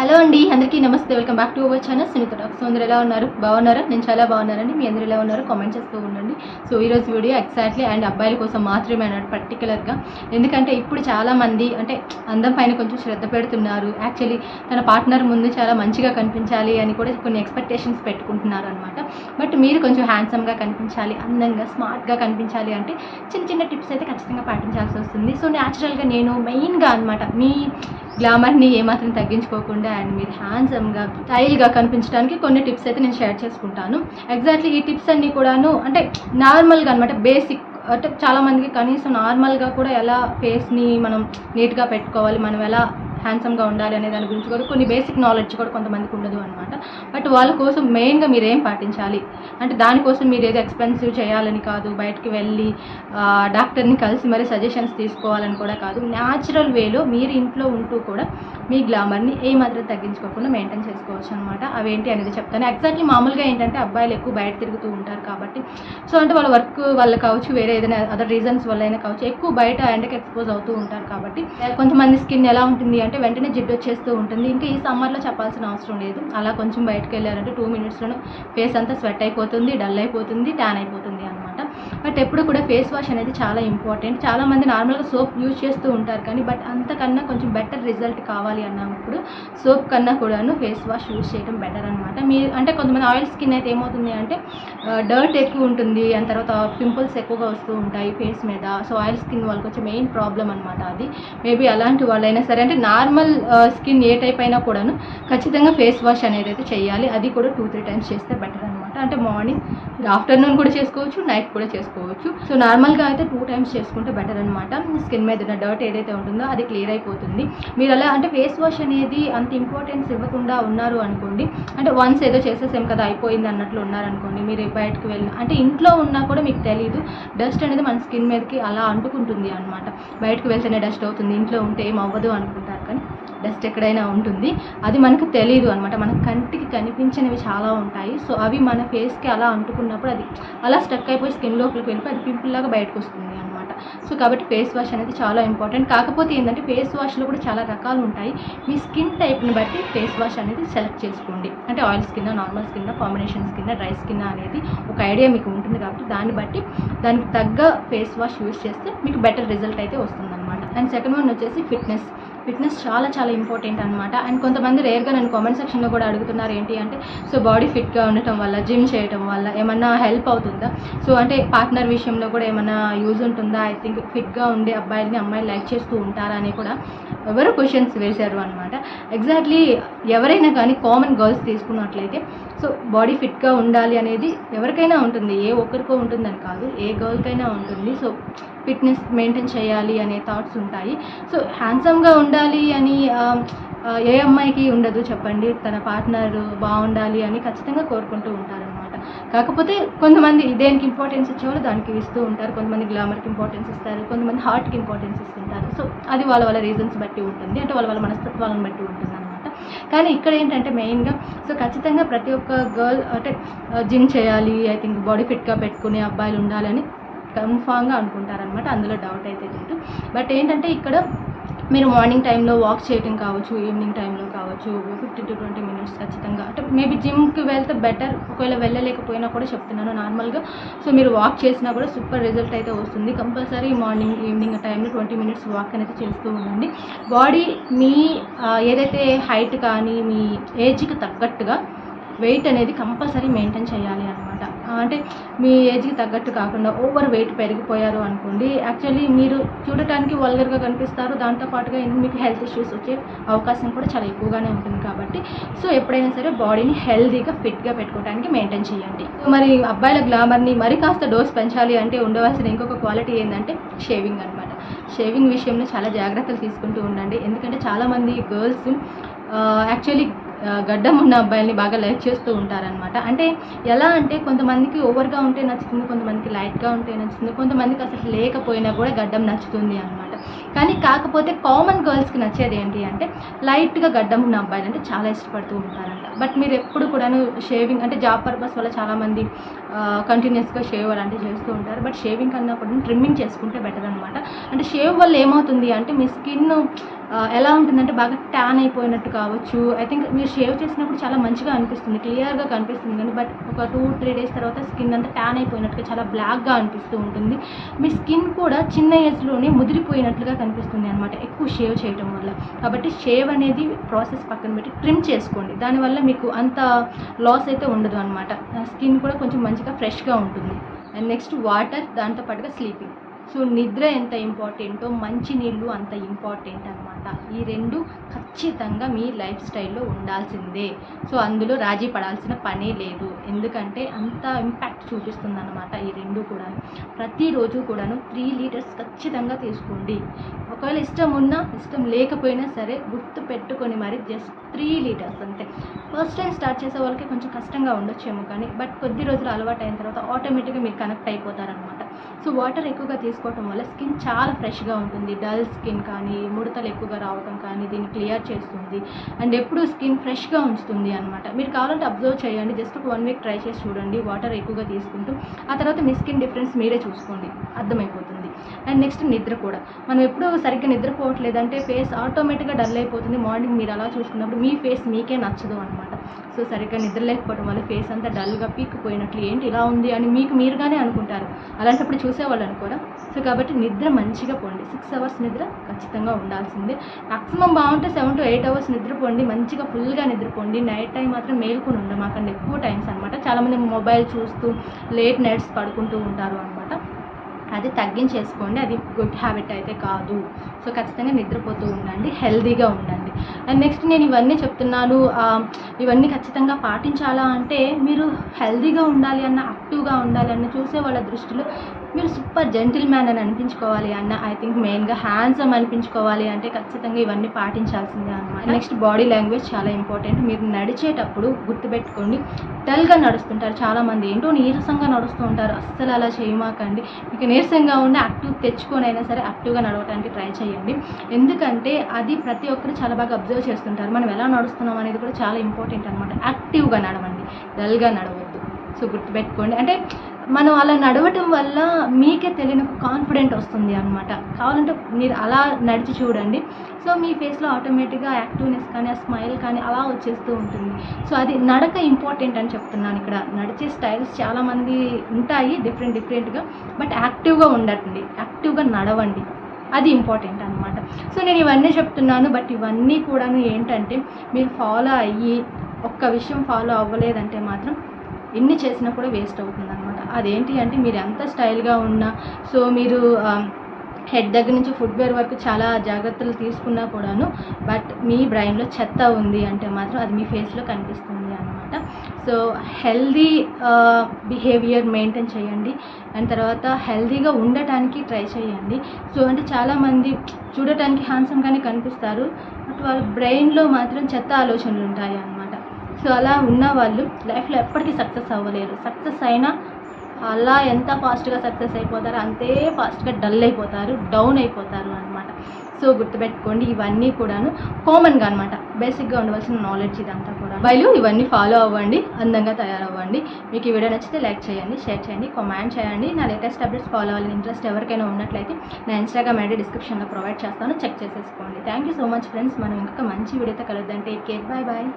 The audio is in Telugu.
హలో అండి అందరికీ నమస్తే. Welcome back to our channel. Sunitha so అందరు ఎలా ఉన్నారు? బాగున్నారా? నేను చాలా బాగున్నానండి. మీ అందరూ ఎలా ఉన్నారు? కామెంట్ చేస్తూ ఉండండి. సో ఈరోజు వీడియో ఎగ్జాక్ట్లీ అండ్ అబ్బాయిల కోసం మాత్రమే అన్నాడు పర్టికులర్గా ఎందుకంటే ఇప్పుడు చాలామంది అంటే అందం పైన కొంచెం శ్రద్ధ పెడుతున్నారు. యాక్చువల్లీ తన పార్ట్నర్ ముందు చాలా మంచిగా కనిపించాలి అని కూడా కొన్ని ఎక్స్పెక్టేషన్స్ పెట్టుకుంటున్నారు అనమాట బట్ మీరు కొంచెం హ్యాండ్సమ్గా కనిపించాలి అందంగా స్మార్ట్గా కనిపించాలి అంటే చిన్న చిన్న టిప్స్ అయితే ఖచ్చితంగా పాటించాల్సి వస్తుంది. సో న్యాచురల్గా నేను మెయిన్గా అనమాట మీ గ్లామర్ని ఏమాత్రం తగ్గించుకోకుండా అండ్ మీరు హ్యాండ్సమ్గా స్టైల్గా కనిపించడానికి కొన్ని టిప్స్ అయితే నేను షేర్ చేసుకుంటాను. ఎగ్జాక్ట్లీ ఈ టిప్స్ అన్నీ కూడాను అంటే నార్మల్గా అనమాట బేసిక్ అంటే చాలామందికి కనీసం నార్మల్గా కూడా ఎలా ఫేస్ని మనం నీట్గా పెట్టుకోవాలి మనం ఎలా హ్యాండ్సమ్గా ఉండాలి అనే దాని గురించి కూడా కొన్ని బేసిక్ నాలెడ్జ్ కూడా కొంతమందికి ఉండదు అనమాట బట్ వాళ్ళ కోసం మెయిన్గా మీరు ఏం పాటించాలి? అంటే దానికోసం మీరు ఏదో ఎక్స్పెన్సివ్ చేయాలని కాదు బయటికి వెళ్ళి డాక్టర్ని కలిసి మరి సజెషన్స్ తీసుకోవాలని కూడా కాదు. న్యాచురల్ వేలో మీరు ఇంట్లో ఉంటూ కూడా మీ గ్లామర్ని ఏ తగ్గించుకోకుండా మెయింటైన్ చేసుకోవచ్చు అనమాట అవేంటి అనేది చెప్తాను. ఎగ్జాక్ట్లీ మామూలుగా ఏంటంటే అబ్బాయిలు ఎక్కువ బయట తిరుగుతూ ఉంటారు కాబట్టి. సో అంటే వాళ్ళ వర్క్ వల్ల కావచ్చు వేరే ఏదైనా అదర్ రీజన్స్ వల్ల అయినా కావచ్చు ఎక్కువ బయట ఎండకి ఎక్స్పోజ్ అవుతూ ఉంటారు కాబట్టి. కొంతమంది స్కిన్ ఎలా ఉంటుంది అంటే వెంటనే జిడ్డు వచ్చేస్తూ ఉంటుంది. ఇంకా ఈ సమ్మర్లో చెప్పాల్సిన అవసరం లేదు. అలా కొంచెం బయటకు వెళ్ళారంటే టూ మినిట్స్లో ఫేస్ అంతా స్వెట్ అయిపోతుంది డల్ అయిపోతుంది ట్యాన్ అయిపోతుంది అనమాట బట్ ఎప్పుడు కూడా ఫేస్ వాష్ అనేది చాలా ఇంపార్టెంట్. చాలా మంది నార్మల్గా సోప్ యూజ్ చేస్తూ ఉంటారు కానీ బట్ అంతకన్నా కొంచెం బెటర్ రిజల్ట్ కావాలి అన్నప్పుడు సోప్ కన్నా కూడాను ఫేస్ వాష్ యూజ్ చేయడం బెటర్ అనమాట మీ అంటే కొంతమంది ఆయిల్ స్కిన్ అయితే ఏమవుతుంది అంటే డర్ట్ ఎక్కువ ఉంటుంది. అండ్ తర్వాత పింపుల్స్ ఎక్కువగా వస్తూ ఉంటాయి ఫేస్ మీద. సో ఆయిల్ స్కిన్ వాళ్ళకి వచ్చే మెయిన్ ప్రాబ్లం అనమాట అది. మేబీ అలాంటి వాళ్ళైనా సరే అంటే నార్మల్ స్కిన్ ఏ టైప్ అయినా కూడాను ఖచ్చితంగా ఫేస్ వాష్ అనేది అయితే చేయాలి. అది కూడా టూ త్రీ టైమ్స్ చేస్తే బెటర్ అనమాట అంటే మార్నింగ్ ఆఫ్టర్నూన్ కూడా చేసుకోవచ్చు నైట్ కూడా చేసుకోవచ్చు. సో నార్మల్గా అయితే టూ టైమ్స్ చేసుకుంటే బెటర్ అనమాట స్కిన్ మీద ఉన్న డర్ట్ ఏదైతే ఉంటుందో అది క్లియర్ అయిపోతుంది. మీరు అలా అంటే ఫేస్ వాష్ అనేది అంత ఇంపార్టెన్స్ ఇవ్వకుండా ఉన్నారు అనుకోండి అంటే వన్స్ ఏదో చేసేసాం కదా అయిపోయింది అన్నట్లు ఉన్నారనుకోండి మీరు బయటకు వెళ్ళిన అంటే ఇంట్లో ఉన్నా కూడా మీకు తెలియదు డస్ట్ అనేది మన స్కిన్ మీదకి అలా అంటుకుంటుంది అనమాట బయటకు వెళ్తేనే డస్ట్ అవుతుంది ఇంట్లో ఉంటే ఏం అవ్వదు అనుకుంటారు. కానీ డస్ట్ ఎక్కడైనా ఉంటుంది. అది మనకు తెలియదు అనమాట మన కంటికి కనిపించినవి చాలా ఉంటాయి. సో అవి మన ఫేస్కి అలా అంటుకున్నప్పుడు అది అలా స్టక్ అయిపోయి స్కిన్ లోపలికి వెళ్ళిపోయి అది పింపుల్ లాగా బయటకు వస్తుంది అనమాట సో కాబట్టి ఫేస్ వాష్ అనేది చాలా ఇంపార్టెంట్. కాకపోతే ఏంటంటే ఫేస్ వాష్లో కూడా చాలా రకాలు ఉంటాయి. మీ స్కిన్ టైప్ని బట్టి ఫేస్ వాష్ అనేది సెలెక్ట్ చేసుకోండి. అంటే oil skin normal skin combination skin dry skin అనేది ఒక ఐడియా మీకు ఉంటుంది కాబట్టి దాన్ని బట్టి దానికి తగ్గ ఫేస్ వాష్ యూస్ చేస్తే మీకు బెటర్ రిజల్ట్ అయితే వస్తుందన్నమాట. అండ్ సెకండ్ వన్ వచ్చేసి ఫిట్నెస్. ఫిట్నెస్ చాలా చాలా ఇంపార్టెంట్ అనమాట అండ్ కొంతమంది రేర్గా నన్ను కామెంట్ సెక్షన్లో కూడా అడుగుతున్నారు ఏంటి అంటే సో బాడీ ఫిట్గా ఉండటం వల్ల జిమ్ చేయటం వల్ల ఏమన్నా హెల్ప్ అవుతుందా? సో అంటే పార్ట్నర్ విషయంలో కూడా ఏమన్నా యూజ్ ఉంటుందా? ఐ థింక్ ఫిట్గా ఉండే అబ్బాయిలని అమ్మాయిలు లైక్ చేస్తూ ఉంటారా అని కూడా ఎవరు క్వశ్చన్స్ వేశారు అనమాట ఎగ్జాక్ట్లీ ఎవరైనా కానీ కామన్ గర్ల్స్ తీసుకున్నట్లయితే సో బాడీ ఫిట్గా ఉండాలి అనేది ఎవరికైనా ఉంటుంది. ఏ ఒక్కరికో ఉంటుందని కాదు. ఏ గర్ల్కైనా ఉంటుంది. సో ఫిట్నెస్ మెయింటైన్ చేయాలి అనే థాట్స్ ఉంటాయి. సో హ్యాండ్సమ్గా ఉండాలి అని ఏ అమ్మాయికి ఉండదు చెప్పండి. తన పార్ట్నర్ బాగుండాలి అని ఖచ్చితంగా కోరుకుంటూ ఉంటారనమాట కాకపోతే కొంతమంది దేనికి ఇంపార్టెన్స్ ఇచ్చేవాళ్ళు దానికి ఇస్తూ ఉంటారు. కొంతమంది గ్లామర్కి ఇంపార్టెన్స్ ఇస్తారు. కొంతమంది హార్ట్కి ఇంపార్టెన్స్ ఇస్తుంటారు. సో అది వాళ్ళ వాళ్ళ రీజన్స్ బట్టి ఉంటుంది. అంటే వాళ్ళ వాళ్ళ మనస్తత్వాలను బట్టి ఉంటుంది అనమాట కానీ ఇక్కడ ఏంటంటే మెయిన్గా సో ఖచ్చితంగా ప్రతి ఒక్క గర్ల్ అంటే uh, జిమ్ చేయాలి ఐ థింక్ బాడీ ఫిట్గా పెట్టుకునే అబ్బాయిలు ఉండాలని కన్ఫామ్గా అనుకుంటారనమాట అందులో డౌట్ అయితే లేదు. బట్ ఏంటంటే ఇక్కడ మీరు మార్నింగ్ టైంలో వాక్ చేయటం కావచ్చు ఈవినింగ్ టైంలో కావచ్చు ఫిఫ్టీన్ టు ట్వంటీ మినిట్స్ ఖచ్చితంగా. అంటే మేబీ జిమ్కి వెళ్తే బెటర్ ఒకవేళ వెళ్ళలేకపోయినా కూడా చెప్తున్నాను నార్మల్గా. సో మీరు వాక్ చేసినా కూడా సూపర్ రిజల్ట్ అయితే వస్తుంది. కంపల్సరీ మార్నింగ్ ఈవినింగ్ టైంలో ట్వంటీ మినిట్స్ వాక్ అనేది చేస్తూ ఉండండి. బాడీ మీ ఏదైతే హైట్ కానీ మీ ఏజ్కి తగ్గట్టుగా వెయిట్ అనేది కంపల్సరీ మెయింటైన్ చేయాలి అన్నమాట. అంటే మీ ఏజ్కి తగ్గట్టు కాకుండా ఓవర్ వెయిట్ పెరిగిపోయారు అనుకోండి యాక్చువల్లీ మీరు చూడటానికి వల్గర్గా కనిపిస్తారు. దాంతోపాటుగా మీకు హెల్త్ ఇష్యూస్ వచ్చే అవకాశం కూడా చాలా ఎక్కువగానే ఉంటుంది కాబట్టి సో ఎప్పుడైనా సరే బాడీని హెల్దీగా ఫిట్గా పెట్టుకోవడానికి మెయింటైన్ చేయండి. మరి అబ్బాయిల గ్లామర్ని మరి కాస్త డోస్ పెంచాలి అంటే ఉండవలసిన ఇంకొక క్వాలిటీ ఏంటంటే షేవింగ్ అనమాట షేవింగ్ విషయంలో చాలా జాగ్రత్తలు తీసుకుంటూ ఉండండి. ఎందుకంటే చాలామంది గర్ల్స్ యాక్చువల్లీ గడ్డం ఉన్న అబ్బాయిల్ని బాగా లైక్ చేస్తూ ఉంటారనమాట అంటే ఎలా అంటే కొంతమందికి ఓవర్గా ఉంటే నచ్చుతుంది కొంతమందికి లైట్గా ఉంటే నచ్చుతుంది కొంతమందికి అసలు లేకపోయినా కూడా గడ్డం నచ్చుతుంది అనమాట కానీ కాకపోతే కామన్ గర్ల్స్కి నచ్చేది ఏంటి అంటే లైట్గా గడ్డం ఉన్న అబ్బాయిలు అంటే చాలా ఇష్టపడుతూ ఉంటారంట. బట్ మీరు ఎప్పుడు కూడాను షేవింగ్ అంటే జాబ్ పర్పస్ వల్ల చాలామంది కంటిన్యూస్గా షేవ్ అలాంటివి చేస్తూ ఉంటారు. బట్ షేవింగ్ కన్నా కూడా ట్రిమ్మింగ్ చేసుకుంటే బెటర్ అనమాట అంటే షేవ్ వల్ల ఏమవుతుంది అంటే మీ స్కిన్ ఎలా ఉంటుందంటే బాగా ట్యాన్ అయిపోయినట్టు కావచ్చు. ఐ థింక్ మీరు షేవ్ చేసినప్పుడు చాలా మంచిగా అనిపిస్తుంది క్లియర్గా కనిపిస్తుంది కానీ బట్ ఒక టూ త్రీ డేస్ తర్వాత స్కిన్ అంతా ట్యాన్ అయిపోయినట్టుగా చాలా బ్లాక్గా అనిపిస్తూ ఉంటుంది. మీ స్కిన్ కూడా చిన్న ఏజ్లోనే ముదిరిపోయినట్లుగా కనిపిస్తుంది అనమాట ఎక్కువ షేవ్ చేయడం వల్ల. కాబట్టి షేవ్ అనేది ప్రాసెస్ పక్కన పెట్టి ట్రిమ్ చేసుకోండి. దానివల్ల మీకు అంత లాస్ అయితే ఉండదు అనమాట స్కిన్ కూడా కొంచెం మంచిగా ఫ్రెష్గా ఉంటుంది. అండ్ నెక్స్ట్ వాటర్ దాంతో పాటుగా స్లీపింగ్ సో నిద్ర ఎంత ఇంపార్టెంటో మంచి నీళ్ళు అంత ఇంపార్టెంట్ అనమాట ఈ రెండు ఖచ్చితంగా మీ లైఫ్ స్టైల్లో ఉండాల్సిందే. సో అందులో రాజీ పడాల్సిన పనే లేదు. ఎందుకంటే అంత ఇంపాక్ట్ చూపిస్తుంది అనమాట ఈ రెండు కూడా ప్రతిరోజు కూడాను త్రీ లీటర్స్ ఖచ్చితంగా తీసుకోండి. ఒకవేళ ఇష్టం ఉన్నా ఇష్టం లేకపోయినా సరే గుర్తు పెట్టుకొని మరి జస్ట్ త్రీ లీటర్స్ అంతే. ఫస్ట్ టైం స్టార్ట్ చేసే వాళ్ళకి కొంచెం కష్టంగా ఉండొచ్చేమో కానీ బట్ కొద్ది రోజులు అలవాటు అయిన తర్వాత ఆటోమేటిక్గా మీరు కనెక్ట్ అయిపోతారనమాట సో వాటర్ ఎక్కువగా తీసుకోవటం వల్ల స్కిన్ చాలా ఫ్రెష్గా ఉంటుంది. డల్ స్కిన్ కానీ ముడతలు ఎక్కువగా రావటం కానీ దీన్ని క్లియర్ చేస్తుంది. అండ్ ఎప్పుడు స్కిన్ ఫ్రెష్గా ఉంచుతుంది అనమాట మీరు కావాలంటే అబ్జర్వ్ చేయండి. జస్ట్ ఒక వన్ వీక్ ట్రై చేసి చూడండి. వాటర్ ఎక్కువగా తీసుకుంటూ ఆ తర్వాత మీ స్కిన్ డిఫరెన్స్ మీరే చూసుకోండి. అర్థమైపోతుంది? అండ్ నెక్స్ట్ నిద్ర కూడా. మనం ఎప్పుడూ సరిగ్గా నిద్రపోవట్లేదంటే ఫేస్ ఆటోమేటిక్గా డల్ అయిపోతుంది. మార్నింగ్ మీరు అలా చూసుకున్నప్పుడు మీ ఫేస్ మీకే నచ్చదు అనమాట సో సరిగ్గా నిద్ర లేకపోవడం వల్ల ఫేస్ అంతా డల్గా పీక్కుపోయినట్లు ఏంటి ఇలా ఉంది అని మీకు మీరుగానే అనుకుంటారు. అలాంటప్పుడు చూసేవాళ్ళు అనుకోరా? సో కాబట్టి నిద్ర మంచిగా పోండి. సిక్స్ అవర్స్ నిద్ర ఖచ్చితంగా ఉండాల్సిందే. మ్యాక్సిమం బాగుంటే సెవెన్ టు ఎయిట్ అవర్స్ నిద్రపోండి మంచిగా ఫుల్గా నిద్రపోండి నైట్ టైం మాత్రం మేల్కొని ఉండమాకండి. ఎక్కువ టైమ్స్ అనమాట చాలామంది మొబైల్ చూస్తూ లేట్ నైట్స్ పడుకుంటూ ఉంటారు అనమాట అది తగ్గించేసుకోండి. అది గుడ్ హ్యాబిట్ అయితే కాదు. సో ఖచ్చితంగా నిద్రపోతూ ఉండండి. హెల్దీగా ఉండండి. అండ్ నెక్స్ట్ నేను ఇవన్నీ చెప్తున్నాను. ఇవన్నీ ఖచ్చితంగా పాటించాలా అంటే మీరు హెల్దీగా ఉండాలి అన్న యాక్టివ్గా ఉండాలి అన్న చూసే వాళ్ళ దృష్టిలో మీరు సూపర్ జెంటిల్ మ్యాన్ అని అనిపించుకోవాలి అన్న ఐ థింక్ మెయిన్గా హ్యాండ్సమ్ అనిపించుకోవాలి అంటే ఖచ్చితంగా ఇవన్నీ పాటించాల్సిందే అనమాట నెక్స్ట్ బాడీ లాంగ్వేజ్ చాలా ఇంపార్టెంట్. మీరు నడిచేటప్పుడు గుర్తుపెట్టుకోండి. డల్గా నడుస్తుంటారు. చాలామంది ఏంటో నీరసంగా నడుస్తూ ఉంటారు. అస్సలు అలా చేయమాకండి. మీకు నీరసంగా ఉండి యాక్టివ్ తెచ్చుకొని అయినా సరే యాక్టివ్గా నడవడానికి ట్రై చేయండి. ఎందుకంటే అది ప్రతి ఒక్కరు చాలా బాగా అబ్జర్వ్ చేస్తుంటారు. మనం ఎలా నడుస్తున్నాం అనేది కూడా చాలా ఇంపార్టెంట్ అనమాట యాక్టివ్గా నడవండి. డల్గా నడవద్దు. సో గుర్తుపెట్టుకోండి. అంటే మనం అలా నడవటం వల్ల మీకే తెలియని కాన్ఫిడెంట్ వస్తుంది అనమాట కావాలంటే మీరు అలా నడిచి చూడండి. సో మీ ఫేస్లో ఆటోమేటిక్గా యాక్టివ్నెస్ కానీ ఆ స్మైల్ కానీ అలా వచ్చేస్తూ ఉంటుంది. సో అది నడక ఇంపార్టెంట్ అని చెప్తున్నాను ఇక్కడ. నడిచే స్టైల్స్ చాలామంది ఉంటాయి డిఫరెంట్ డిఫరెంట్గా బట్ యాక్టివ్గా ఉండటండి యాక్టివ్గా నడవండి. అది ఇంపార్టెంట్ అనమాట సో నేను ఇవన్నీ చెప్తున్నాను. బట్ ఇవన్నీ కూడాను ఏంటంటే మీరు ఫాలో అయ్యి ఒక్క విషయం ఫాలో అవ్వలేదంటే మాత్రం ఎన్ని చేసినా కూడా వేస్ట్ అవుతుంది అనమాట అదేంటి అంటే మీరు ఎంత స్టైల్గా ఉన్నా సో మీరు హెడ్ దగ్గర నుంచి ఫుట్వేర్ వరకు చాలా జాగ్రత్తలు తీసుకున్నా కూడాను బట్ మీ బ్రెయిన్లో చెత్త ఉంది అంటే మాత్రం అది మీ ఫేస్లో కనిపిస్తుంది అనమాట సో హెల్దీ బిహేవియర్ మెయింటైన్ చేయండి. అండ్ తర్వాత హెల్దీగా ఉండటానికి ట్రై చేయండి. సో అంటే చాలామంది చూడటానికి హ్యాండ్సమ్గానే కనిపిస్తారు బట్ వాళ్ళ బ్రెయిన్లో మాత్రం చెత్త ఆలోచనలు ఉంటాయి అన్నమాట. సో అలా ఉన్న వాళ్ళు లైఫ్లో ఎప్పటికీ సక్సెస్ అవ్వలేరు. సక్సెస్ అయినా అలా ఎంత ఫాస్ట్గా సక్సెస్ అయిపోతారో అంతే ఫాస్ట్గా డల్ అయిపోతారు డౌన్ అయిపోతారు అనమాట సో గుర్తుపెట్టుకోండి ఇవన్నీ కూడాను కామన్గా అనమాట బేసిక్గా ఉండవలసిన నాలెడ్జ్ ఇదంతా కూడా. బయలు ఇవన్నీ ఫాలో అవ్వండి అందంగా తయారవ్వండి. మీకు ఈ వీడియో నచ్చితే లైక్ చేయండి షేర్ చేయండి కామెంట్ చేయండి. నా లేటెస్ట్ అప్డేట్స్ ఫాలో అవ్వాలని ఇంట్రెస్ట్ ఎవరికైనా ఉన్నట్లయితే నా ఇన్స్టాగ్రామ్ ఐడి డిస్క్రిప్షన్లో ప్రొవైడ్ చేస్తాను. చెక్ చేసేసుకోండి. Thank you so much friends మనం ఇంకొక మంచి వీడియోతో కలుద్దాం. Take care bye bye